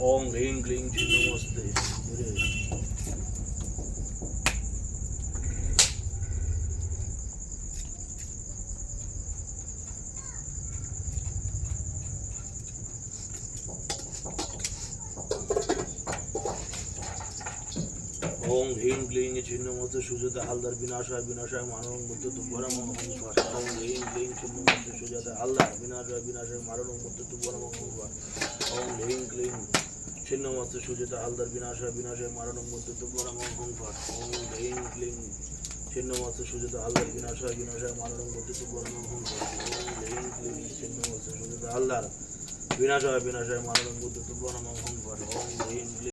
ওং হ্রিং ক্লিং ছিন্নমস্তে ওং হ্রিং ক্লিং ছিন্নমস্তে সুজাতা হালদার বিনাশায় বিনাশায় মানব মধ্যে ওং ফট ওং হ্রিং ক্লিং ছিন্নমস্তে সুজাতা হালদার বিনাশায় বিনাশায় মানব মধ্যে ওং ফট ওং হ্রিং ক্লিং ছিন্নমস্তে সুজাতা হালদার বিনাশায় বিনাশায় মারণ মধ্যে ওং ফট ওং হ্রিং ক্লিং ছিন্নমস্তে সুজাতা হালদার বিনাশায় বিনাশায় মারণ মধ্যে ওং ফট ওং হ্রিং ক্লিং ছিন্নমস্তে সুজাতা হালদার বিনাশায় বিনাশায় মারণ মধ্যে হ্রিং ক্লিং